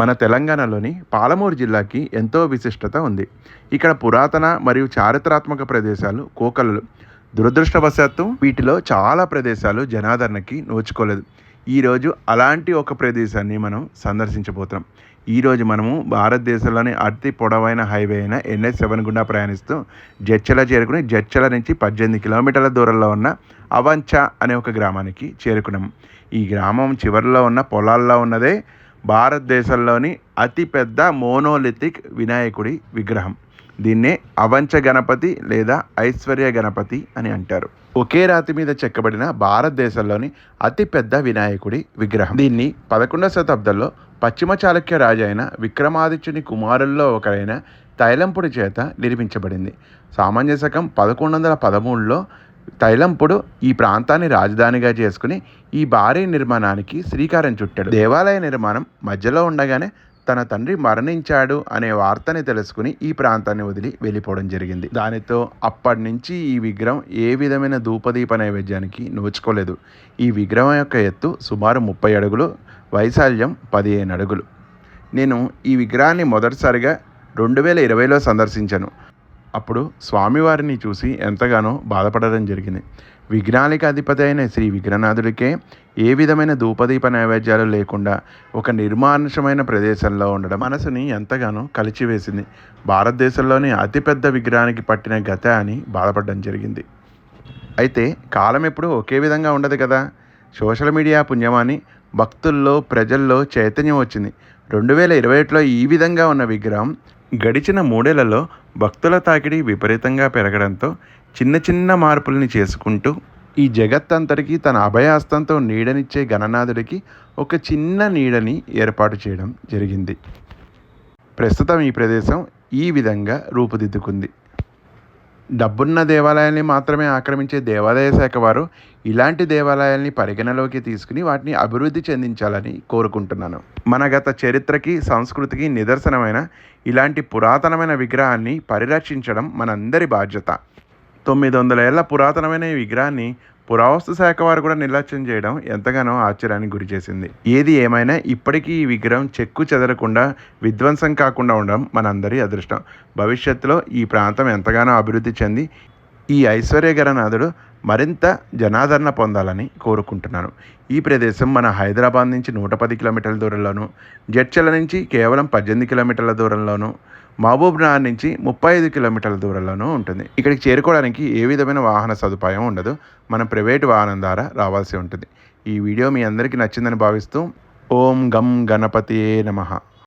మన తెలంగాణలోని పాలమూరు జిల్లాకి ఎంతో విశిష్టత ఉంది. ఇక్కడ పురాతన మరియు చారిత్రాత్మక ప్రదేశాలు కోకలలు. దురదృష్టవశాత్తు వీటిలో చాలా ప్రదేశాలు జనాదరణకి నోచుకోలేదు. ఈరోజు అలాంటి ఒక ప్రదేశాన్ని మనం సందర్శించబోతున్నాం. ఈరోజు మనము భారతదేశంలోని అతి పొడవైన హైవే అయిన ఎన్ఎస్ సెవెన్ గుండా ప్రయాణిస్తూ జడ్చల చేరుకుని జడ్చల నుంచి పద్దెనిమిది కిలోమీటర్ల దూరంలో ఉన్న అవంచ అనే ఒక గ్రామానికి చేరుకున్నాము ఈ గ్రామం చివరిలో ఉన్న పొలాల్లో ఉన్నదే భారతదేశంలోని అతిపెద్ద మోనోలిథిక్ వినాయకుడి విగ్రహం. దీన్నే అవంచ గణపతి లేదా ఐశ్వర్య గణపతి అని అంటారు. ఒకే రాతి మీద చెక్కబడిన భారతదేశంలోని అతిపెద్ద వినాయకుడి విగ్రహం. దీన్ని పదకొండవ శతాబ్దంలో పశ్చిమ చాళుక్య రాజు అయిన విక్రమాదిత్యుని కుమారుల్లో ఒకరైన తైలంపుడి చేత నిర్మించబడింది. సామాన్య శకం పదకొండు వందల పదమూడులో తైలంపుడు ఈ ప్రాంతాన్ని రాజధానిగా చేసుకుని ఈ భారీ నిర్మాణానికి శ్రీకారం చుట్టాడు. దేవాలయ నిర్మాణం మధ్యలో ఉండగానే తన తండ్రి మరణించాడు అనే వార్తని తెలుసుకుని ఈ ప్రాంతాన్ని వదిలి వెళ్ళిపోవడం జరిగింది. దానితో అప్పటి నుంచి ఈ విగ్రహం ఏ విధమైన ధూపదీప నైవేద్యానికి నోచుకోలేదు. ఈ విగ్రహం యొక్క ఎత్తు సుమారు ముప్పై అడుగులు వైశాల్యం పదిహేను అడుగులు. నేను ఈ విగ్రహాన్ని మొదటిసారిగా రెండు వేల ఇరవైలో సందర్శించాను. అప్పుడు స్వామివారిని చూసి ఎంతగానో బాధపడడం జరిగింది. విఘ్నాలిక అధిపతి అయిన శ్రీ విఘ్ననాథుడికే ఏ విధమైన ధూపదీప నైవేద్యాలు లేకుండా ఒక నిర్మానుషమైన ప్రదేశంలో ఉండడం మనసుని ఎంతగానో కలిచివేసింది. భారతదేశంలోని అతిపెద్ద విగ్రహానికి పట్టిన గత అని బాధపడడం జరిగింది. అయితే కాలం ఎప్పుడూ ఒకే విధంగా ఉండదు కదా. సోషల్ మీడియా పుణ్యమాని భక్తుల్లో ప్రజల్లో చైతన్యం వచ్చింది. రెండు వేల ఇరవై ఒకటిలో ఈ విధంగా ఉన్న విగ్రహం గడిచిన మూడేళ్ళలో భక్తుల తాకిడి విపరీతంగా పెరగడంతో చిన్న చిన్న మార్పుల్ని చేసుకుంటూ ఈ జగత్తంతటికీ తన అభయాస్తంతో నీడనిచ్చే గణనాథుడికి ఒక చిన్న నీడని ఏర్పాటు చేయడం జరిగింది. ప్రస్తుతం ఈ ప్రదేశం ఈ విధంగా రూపుదిద్దుకుంది. డబ్బున్న దేవాలయాల్ని మాత్రమే ఆక్రమించే దేవాదాయ శాఖ వారు ఇలాంటి దేవాలయాల్ని పరిగణలోకి తీసుకుని వాటిని అభివృద్ధి చెందించాలని కోరుకుంటున్నాను. మన గత చరిత్రకి సంస్కృతికి నిదర్శనమైన ఇలాంటి పురాతనమైన విగ్రహాన్ని పరిరక్షించడం మనందరి బాధ్యత. తొమ్మిది వందల ఏళ్ళ పురాతనమైన ఈ విగ్రహాన్ని పురావస్తు శాఖ వారు కూడా నిర్లక్ష్యం చేయడం ఎంతగానో ఆశ్చర్యానికి గురి చేసింది. ఏది ఏమైనా ఇప్పటికీ ఈ విగ్రహం చెక్కు చెదరకుండా విధ్వంసం కాకుండా ఉండడం మనందరి అదృష్టం. భవిష్యత్తులో ఈ ప్రాంతం ఎంతగానో అభివృద్ధి చెంది ఈ ఐశ్వర్యగరనాథుడు మరింత జనాదరణ పొందాలని కోరుకుంటున్నాను. ఈ ప్రదేశం మన హైదరాబాద్ నుంచి నూట పది కిలోమీటర్ల దూరంలోను జడ్చల నుంచి కేవలం పద్దెనిమిది కిలోమీటర్ల దూరంలోను మహబూబ్ నగర్ నుంచి ముప్పై ఐదు కిలోమీటర్ల దూరంలోనూ ఉంటుంది. ఇక్కడికి చేరుకోవడానికి ఏ విధమైన వాహన సదుపాయం ఉండదు. మనం ప్రైవేట్ వాహనం ద్వారా రావాల్సి ఉంటుంది. ఈ వీడియో మీ అందరికీ నచ్చిందని భావిస్తూ ఓం గం గణపతియే నమః.